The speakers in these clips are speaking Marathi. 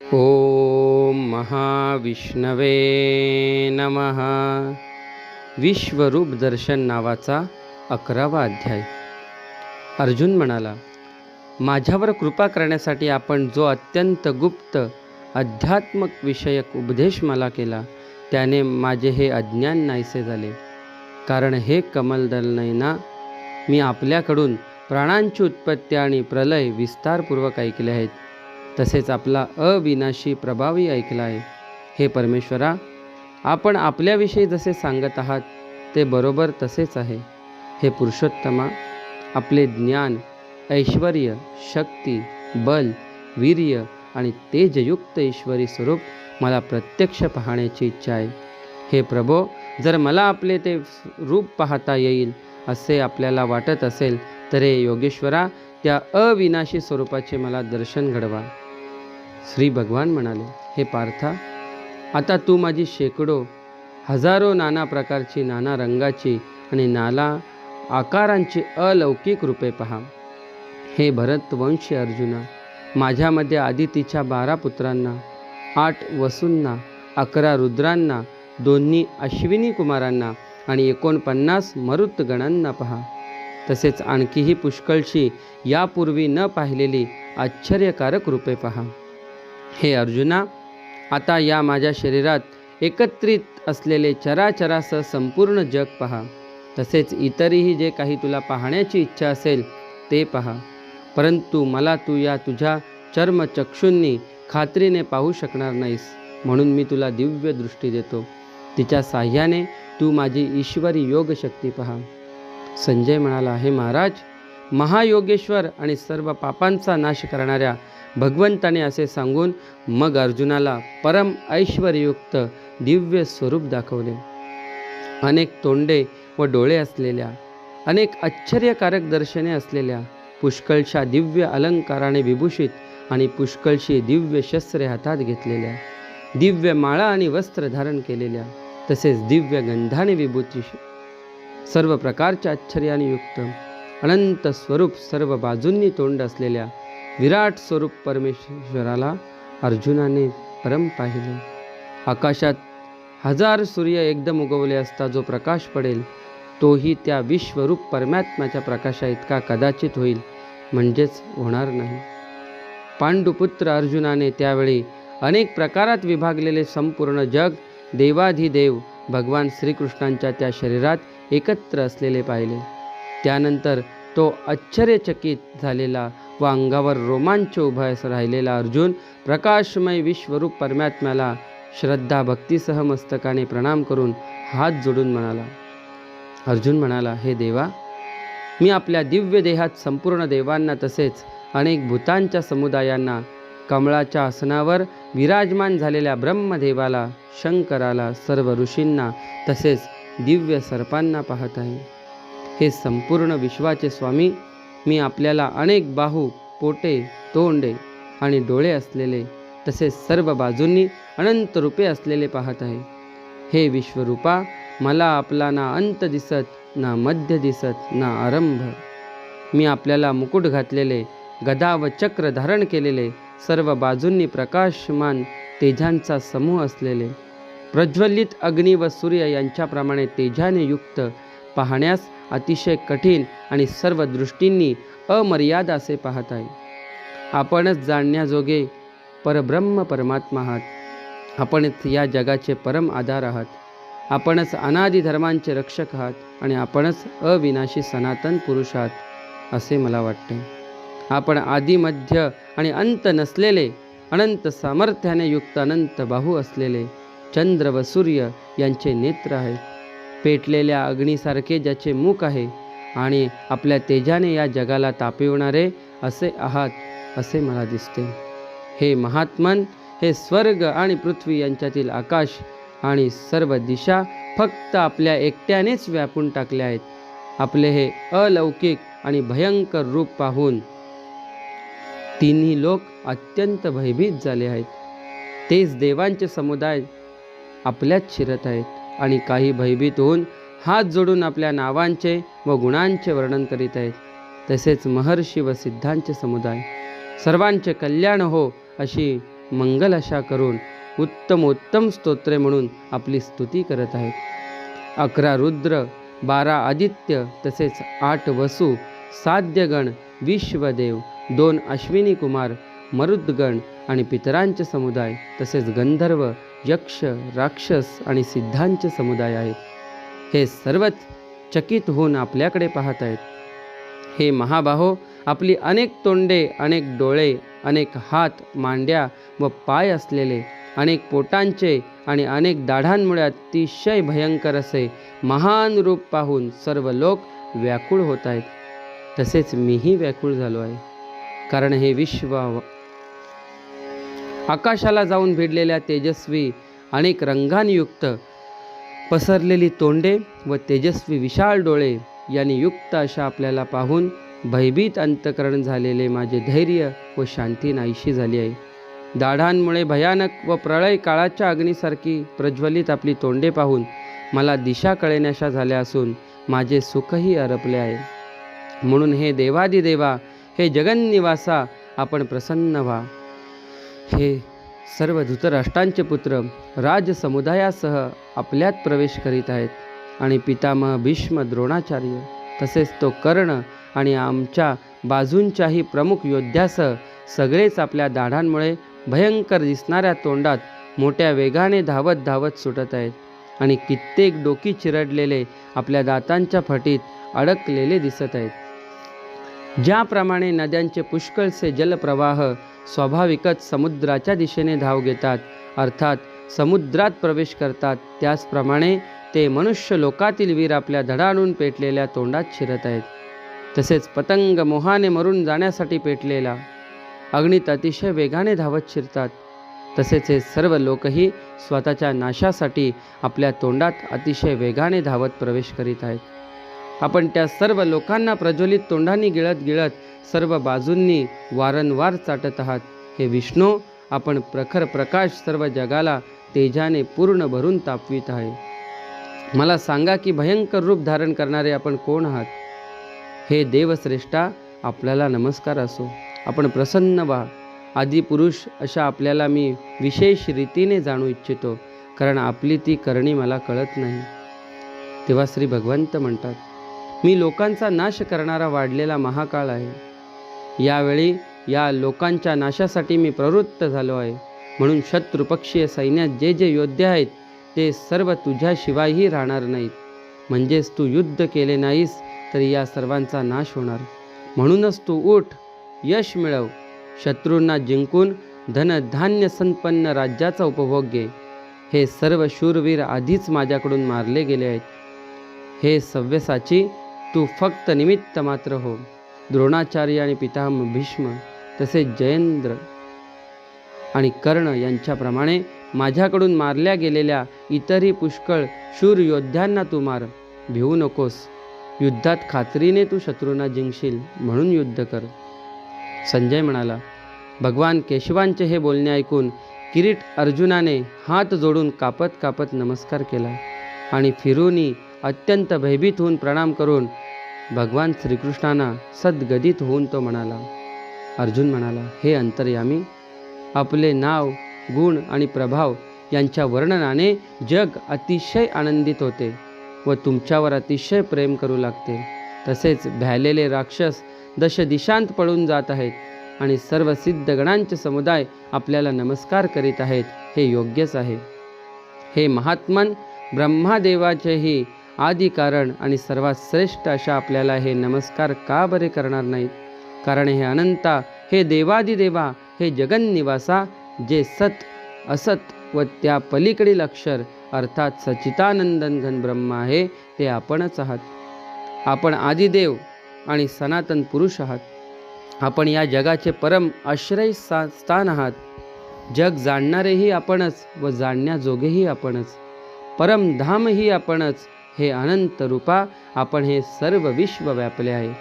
ॐ महाविष्णवे नमः. विश्वरूप दर्शन नावाचा अकरावा अध्याय. अर्जुन म्हणाला माझ्यावर कृपा करण्यासाठी आपण जो अत्यंत गुप्त अध्यात्मक विषयक उपदेश मला केला त्याने माझे हे अज्ञान नाहीसे झाले. कारण हे कमलदलनयना मी आपल्याकडून प्राणांची उत्पत्ती आणि प्रलय विस्तारपूर्वक ऐकले आहेत. तसेच आपला अविनाशी प्रभावी ऐकला आहे. हे परमेश्वरा आपण आपल्याविषयी जसे सांगत आहात ते बरोबर तसेच आहे. हे पुरुषोत्तमा आपले ज्ञान ऐश्वर शक्ती बल वीर्य आणि तेजयुक्त ईश्वरी स्वरूप मला प्रत्यक्ष पाहण्याची इच्छा आहे. हे प्रभो जर मला आपले ते रूप पाहता येईल असे आपल्याला वाटत असेल तर हे योगेश्वरा त्या अविनाशी स्वरूपाचे मला दर्शन घडवा. श्री भगवान म्हणाले हे पार्था आता तू माझी शेकडो हजारो नाना प्रकारची नाना रंगाची आणि नाला आकारांची अलौकिक रूपे पहा. हे भरतवंशी अर्जुना माझ्यामध्ये आदितीच्या बारा पुत्रांना आठ वसूंना अकरा रुद्रांना दोन्ही अश्विनी कुमारांना आणि एकोणपन्नास मरुतगणांना पहा. तसेच आणखीही पुष्कळशी यापूर्वी न पाहिलेली आश्चर्यकारक रूपे पहा. हे अर्जुना आता या माझ्या शरीरात एकत्रित असलेले चराचरासह संपूर्ण जग पहा. तसेच इतरही जे काही तुला पाहण्याची इच्छा असेल ते पहा. परंतु मला तू या तुझ्या चर्मचक्षूंनी खात्रीने पाहू शकणार नाहीस म्हणून मी तुला दिव्य दृष्टी देतो. तिच्या साह्याने तू माझी ईश्वरी योगशक्ती पहा. संजय म्हणाला हे महाराज महायोगेश्वर आणि सर्व पापांचा नाश करणाऱ्या भगवंताने असे सांगून मग अर्जुनाला परम ऐश्वर्ययुक्त दिव्य स्वरूप दाखवले. अनेक तोंडे व डोळे असलेल्या अनेक आश्चर्यकारक दर्शने असलेल्या पुष्कळशा दिव्य अलंकाराने विभूषित आणि पुष्कळशी दिव्य शस्त्रे हातात घेतलेल्या दिव्य माळा आणि वस्त्र धारण केलेल्या तसेच दिव्य गंधाने विभूती सर्व प्रकारच्या आश्चर्याने युक्त अनंत स्वरूप सर्व बाजूंनी तोंड असलेल्या विराट स्वरूप परमेश्वराला अर्जुनाने परम पाहिले. आकाशात हजार सूर्य एकदम उगवले असता जो प्रकाश पडेल तोही त्या विश्वरूप परमात्म्याच्या प्रकाशा इतका कदाचित होईल म्हणजेच होणार नाही. पांडुपुत्र अर्जुनाने त्यावेळी अनेक प्रकारात विभागलेले संपूर्ण जग देवाधिदेव भगवान श्रीकृष्णांच्या त्या शरीरात एकत्र असलेले पाहिले. त्यानंतर तो आश्चर्यचकित झालेला व अंगावर रोमांच उभा राहिलेला अर्जुन प्रकाशमय विश्वरूप परमात्म्याला श्रद्धा भक्तीसह मस्तकाने प्रणाम करून हात जोडून म्हणाला. अर्जुन म्हणाला हे देवा मी आपल्या दिव्य देहात संपूर्ण देवांना तसेच अनेक भूतांच्या समुदायांना कमळाच्या आसनावर विराजमान झालेल्या ब्रह्मदेवाला शंकराला सर्व ऋषींना तसेच दिव्य सर्पांना पाहत आहे. हे संपूर्ण विश्वाचे स्वामी मी आपल्याला अनेक बाहू पोटे तोंडे आणि डोळे असलेले तसेच सर्व बाजूंनी अनंत रूपे असलेले पाहत आहे. हे विश्वरूपा मला आपला ना अंत दिसत ना मध्य दिसत ना आरंभ. मी आपल्याला मुकुट घातलेले गदा व चक्र धारण केलेले सर्व बाजूंनी प्रकाशमान तेजांचा समूह असलेले प्रज्वलित अग्नी व सूर्य यांच्याप्रमाणे तेजाने युक्त पाहण्यास अतिशय कठीण आणि सर्व दृष्टींनी अमर्याद असे पाहत आहे. आपणच जाणण्याजोगे परब्रह्म परमात्मा आहात. आपणच या जगाचे परम आधार आहात. आपणच अनादि धर्मांचे रक्षक आहात आणि आपणच अविनाशी सनातन पुरुष आहात असे मला वाटते. आपण आदिमध्य आणि अंत नसलेले अनंत सामर्थ्याने युक्त अनंत बाहू असलेले चंद्र व सूर्य यांचे नेत्र आहेत पेटलेल्या अग्नीसारखे ज्याचे मुख आहे आणि आपल्या तेजाने या जगाला तापिवणारे असे आहात असे मला दिसते. हे महात्मन हे स्वर्ग आणि पृथ्वी यांच्यातील आकाश आणि सर्व दिशा फक्त आपल्या एकट्यानेच व्यापून टाकल्या आहेत. आपले हे अलौकिक आणि भयंकर रूप पाहून तिन्ही लोक अत्यंत भयभीत झाले आहेत. तेच देवांचे समुदाय आपल्यात शिरत आहेत. आणि काही भयभीत होऊन हात जोडून आपल्या नावांचे व गुणांचे वर्णन करीत आहेत. तसेच महर्षी व सिद्धांचे समुदाय. सर्वांचे कल्याण हो अशी मंगल अशा करून उत्तमोत्तम स्तोत्रे म्हणून आपली स्तुती करत आहेत. अकरा रुद्र बारा आदित्य तसेच आठ वसू साध्यगण विश्वदेव दोन अश्विनी कुमार मरुद्गण आणि पितरांचे समुदाय तसेच गंधर्व यक्ष राक्षस आणि सिद्धांचे समुदाय आहेत. हे सर्वच चकित होऊन आपल्याकडे पाहत आहेत. हे महाबाहो आपली अनेक तोंडे अनेक डोळे अनेक हात मांड्या व पाय असलेले अनेक पोटांचे आणि अनेक दाढांमुळे अतिशय भयंकर असे महान रूप पाहून सर्व लोक व्याकुळ होत आहेत. तसेच मीही व्याकुळ झालो आहे. कारण हे विश्व आकाशाला जाऊन भिडलेल्या तेजस्वी अनेक रंगांयुक्त पसरलेली तोंडे व तेजस्वी विशाल डोळे यांनी युक्त अशा आपल्याला पाहून भयभीत अंतकरण झालेले माझे धैर्य व शांती नाहीशी झाली आहे. दाढांमुळे भयानक व प्रळय काळाच्या अग्नीसारखी प्रज्वलित आपली तोंडे पाहून मला दिशा कळेनाशा झाल्या असून माझे सुखही अरपले आहे. म्हणून हे देवादिदेवा हे जगन्निवासा आपण प्रसन्न व्हा. हे सर्व धृतराष्ट्रांचे पुत्र राजसमुदायासह आपल्यात प्रवेश करीत आहेत. आणि पितामह भीष्म द्रोणाचार्य तसेच तो कर्ण आणि आमच्या बाजूंच्याही प्रमुख योद्ध्यासह सगळेच आपल्या दाढांमुळे भयंकर दिसणाऱ्या तोंडात मोठ्या वेगाने धावत धावत सुटत आहेत. आणि कित्येक डोकी चिरडलेले आपल्या दातांच्या फटीत अडकलेले दिसत आहेत. ज्याप्रमाणे नद्यांचे पुष्कळसे जलप्रवाह स्वाभाविकच समुद्राच्या दिशेने धाव घेतात अर्थात समुद्रात प्रवेश करतात त्याचप्रमाणे ते मनुष्य लोकातील वीर आपल्या धडाडून पेटलेल्या तोंडात शिरत आहेत. तसेच पतंग मोहाने मरून जाण्यासाठी पेटलेला अग्नीत अतिशय वेगाने धावत शिरतात. तसेच हे सर्व लोकही स्वतःच्या नाशासाठी आपल्या तोंडात अतिशय वेगाने धावत प्रवेश करीत आहेत. आपण त्या सर्व लोकांना प्रज्वलित तोंडांनी गिळत गिळत सर्व बाजूंनी वारंवार चाटत आहात. हे विष्णू आपण प्रखर प्रकाश सर्व जगाला तेजाने पूर्ण भरून तापवित आहे. मला सांगा की भयंकर रूप धारण करणारे आपण कोण आहात? हे देवश्रेष्ठा आपल्याला नमस्कार असो. आपण प्रसन्न व्हा. आदिपुरुष अशा आपल्याला मी विशेष रीतीने जाणू इच्छितो कारण आपली ती करणी मला कळत नाही. तेव्हा श्री भगवंत म्हणतात मी लोकांचा नाश करणारा वाढलेला महाकाळ आहे. यावेळी या लोकांच्या नाशासाठी मी प्रवृत्त झालो आहे. म्हणून शत्रुपक्षीय सैन्यात जे जे योद्धे आहेत ते सर्व तुझ्याशिवायही राहणार नाहीत. म्हणजेच तू युद्ध केले नाहीस तर या सर्वांचा नाश होणार. म्हणूनच तू उठ यश मिळव. शत्रूंना जिंकून धनधान्य संपन्न राज्याचा उपभोग घे. हे सर्व शूरवीर आधीच माझ्याकडून मारले गेले आहेत. हे सव्यसाची तू फक्त निमित्त मात्र हो. द्रोणाचार्य आणि पितामह भीष्म तसेच जयेंद्र आणि कर्ण यांच्याप्रमाणे माझ्याकडून मारल्या गेलेल्या इतरही पुष्कळ शूर योद्ध्यांना तू मार. भिवू नकोस. युद्धात खात्रीने तू शत्रूंना जिंकशील म्हणून युद्ध कर. संजय म्हणाला भगवान केशवांचे हे बोलणे ऐकून किरीट अर्जुनाने हात जोडून कापत कापत नमस्कार केला आणि फिरूनी अत्यंत भयभीत होऊन प्रणाम करून भगवान श्रीकृष्णांना सद्गदित होऊन तो म्हणाला अर्जुन म्हणाला हे अंतर्यामी आपले नाव गुण आणि प्रभाव यांच्या वर्णनाने जग अतिशय आनंदित होते व तुमच्यावर अतिशय प्रेम करू लागते. तसेच भ्यालेले राक्षस दश दिशांत पळून जात आहेत आणि सर्व सिद्धगणांचे समुदाय आपल्याला नमस्कार करीत आहेत. हे योग्यच आहे. हे महात्मन ब्रह्मादेवाचेही आदी कारण आणि सर्वात श्रेष्ठ अशा आपल्याला हे नमस्कार का बरे करणार नाहीत? कारण हे अनंता हे देवादिदेवा हे जगन्निवासा जे सत असत व त्या पलीकडील अक्षर अर्थात सचितानंदन घन ब्रह्म आहे ते आपणच आहात. आपण आदिदेव आणि सनातन पुरुष आहात. आपण या जगाचे परम आश्रय सा स्थान आहात. जग जाणणारेही आपणच व जाणण्याजोगेही आपणच. परमधामही आपणच हे अनंत रूपा आपण हे सर्व विश्व व्यापले आहे.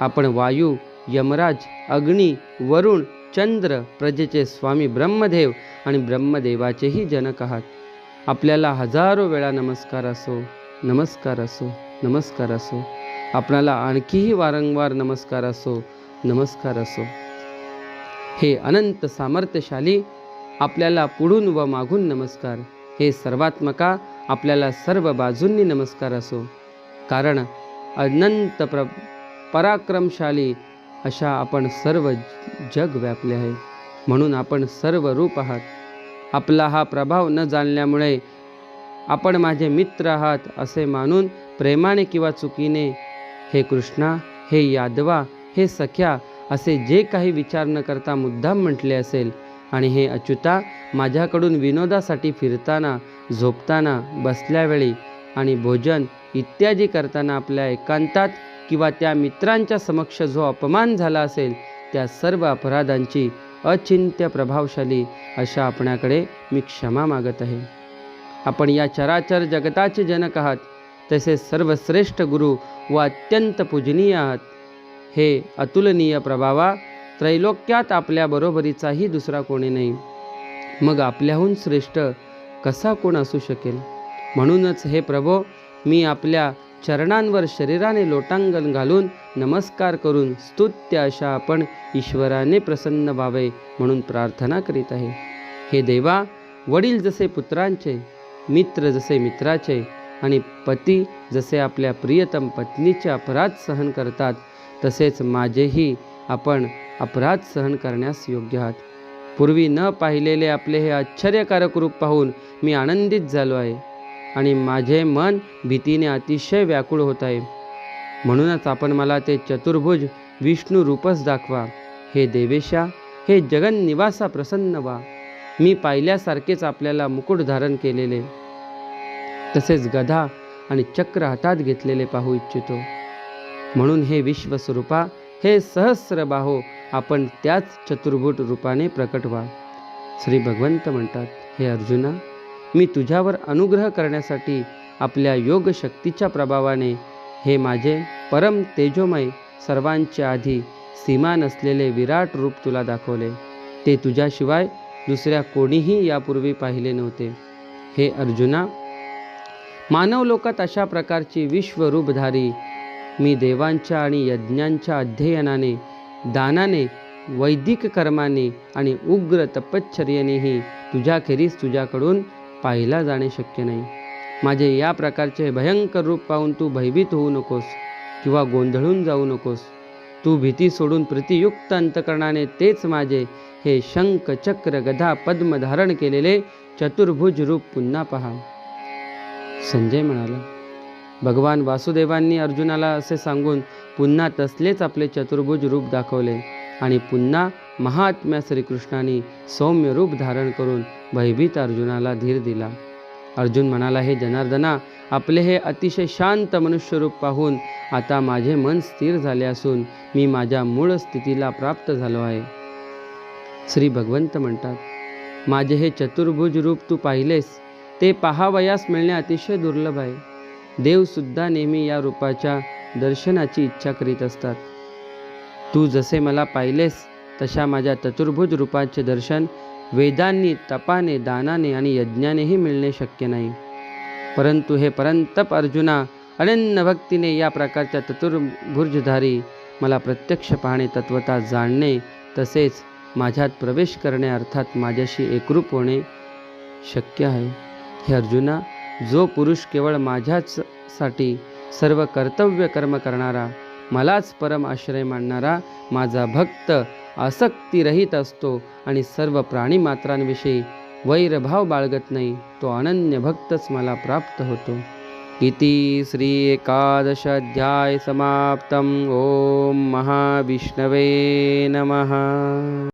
आपण वायू यमराज अग्नी वरुण चंद्र प्रजेचे स्वामी ब्रह्मदेव आणि ब्रह्मदेवाचेही जनक आहात. आपल्याला हजारो वेळा नमस्कार असो नमस्कार असो नमस्कार असो. आपणाला आणखीही वारंवार नमस्कार असो नमस्कार असो. हे अनंत सामर्थ्यशाली आपल्याला पुढून व मागून नमस्कार. हे सर्वात्मका आपल्याला सर्व बाजूंनी नमस्कार असो. कारण अनंत प्र पराक्रमशाली अशा आपण सर्व जग व्यापले आहे. म्हणून आपण सर्व रूप आहात. आपला हा प्रभाव न जाणल्यामुळे आपण माझे मित्र आहात असे मानून प्रेमाने किंवा चुकीने हे कृष्णा हे यादवा हे सख्या असे जे काही विचार न करता मुद्दाम म्हटले असेल आणि हे अच्युता माझ्याकडून विनोदासाठी फिरताना झोपताना बसल्यावेळी आणि भोजन इत्यादी करताना आपल्या एकांतात किंवा त्या मित्रांच्या समक्ष जो अपमान झाला असेल त्या सर्व अपराधांची अचिंत्य प्रभावशाली अशा आपणाकडे मी क्षमा मागत आहे. आपण या चराचर जगताचे जनक आहात तसे सर्वश्रेष्ठ गुरु व अत्यंत पूजनीय आहात. हे अतुलनीय प्रभावा त्रैलोक्यात आपल्या बरोबरीचाही दुसरा कोणी नाही. मग आपल्याहून श्रेष्ठ कसा कोण असू शकेल? म्हणूनच हे प्रभो मी आपल्या चरणांवर शरीराने लोटांगण घालून नमस्कार करून स्तुत्य अशा आपण ईश्वराने प्रसन्न व्हावे म्हणून प्रार्थना करीत आहे. हे देवा वडील जसे पुत्रांचे मित्र जसे मित्राचे आणि पती जसे आपल्या प्रियतम पत्नीचे अपराध सहन करतात तसेच माझेही आपण अपराध सहन करण्यास योग्य आहात. पूर्वी न पाहिलेले आपले हे आश्चर्यकारक रूप पाहून मी आनंदित झालो आहे आणि माझे मन भीतीने अतिशय व्याकुळ होत आहे. म्हणूनच आपण मला ते चतुर्भुज विष्णू रूपच दाखवा. हे देवेशा हे जगन्निवासा प्रसन्न व्हा. मी पाहिल्यासारखेच आपल्याला मुकुट धारण केलेले. तसेच गधा आणि चक्र हातात घेतलेले पाहू इच्छितो. म्हणून हे विश्वस्वरूपा हे सहस्र बाहो आपण त्याच चतुर्भुज रूपाने प्रकट व्हा. श्री भगवंत म्हणतात हे अर्जुना मी तुझ्यावर अनुग्रह करण्यासाठी आपल्या योग शक्तीच्या प्रभावाने हे माझे परम तेजोमय सर्वांच्या आधी सीमा नसलेले विराट रूप तुला दाखवले. ते तुझ्याशिवाय दुसऱ्या कोणीही यापूर्वी पाहिले नव्हते. हे अर्जुना मानव लोकात अशा प्रकारची विश्वरूपधारी मी देवांच्या आणि यज्ञांच्या अध्ययनाने दानाने वैदिक कर्माने आणि उग्र तपश्चर्येनेही तुझ्याखेरीज तुझ्याकडून पाहिला जाणे शक्य नाही. माझे या प्रकारचे भयंकर रूप पाहून तू भयभीत होऊ नकोस किंवा गोंधळून जाऊ नकोस. तू भीती सोडून प्रतियुक्त अंतकरणाने तेच माझे हे शंख चक्र गधा पद्म धारण केलेले चतुर्भुज रूप पुन्हा पहा. संजय म्हणाला भगवान वासुदेवांनी अर्जुनाला असे सांगून पुन्हा तसलेच आपले चतुर्भुज रूप दाखवले आणि पुन्हा महात्म्या श्रीकृष्णाने सौम्य रूप धारण करून भयभीत अर्जुनाला धीर दिला. अर्जुन म्हणाला हे जनार्दना आपले हे अतिशय शांत मनुष्यरूप पाहून आता माझे मन स्थिर झाले असून मी माझ्या मूळ स्थितीला प्राप्त झालो आहे. श्री भगवंत म्हणतात माझे हे चतुर्भुज रूप तू पाहिलेस ते पहावयास मिळणे अतिशय दुर्लभ आहे. देवसुद्धा नेहमी या रूपाच्या दर्शनाची इच्छा करीत असतात. तू जसे मला पाहिलेस तशा माझ्या चतुर्भुज रूपाचे दर्शन वेदांनी तपाने दानाने आणि यज्ञानेही मिळणे शक्य नाही. परंतु हे परंतप अर्जुना अनन्य भक्तीने या प्रकारच्या चतुर्भुजधारी मला प्रत्यक्ष पाहणे तत्वता जाणणे तसेच माझ्यात प्रवेश करणे अर्थात माझ्याशी एकरूप होणे शक्य आहे. हे अर्जुना जो पुरुष केवळ माझ्याच साठी सर्व कर्तव्य कर्म करणारा मलाच परम आश्रय मानणारा माझा भक्त आसक्तीरहित असतो आणि सर्व प्राणीमात्रांविषयी वैरभाव बाळगत नाही तो अनन्य भक्तच मला प्राप्त होतो. इति श्री एकादश अध्याय समाप्तम. ओम महाविष्णवे नमः.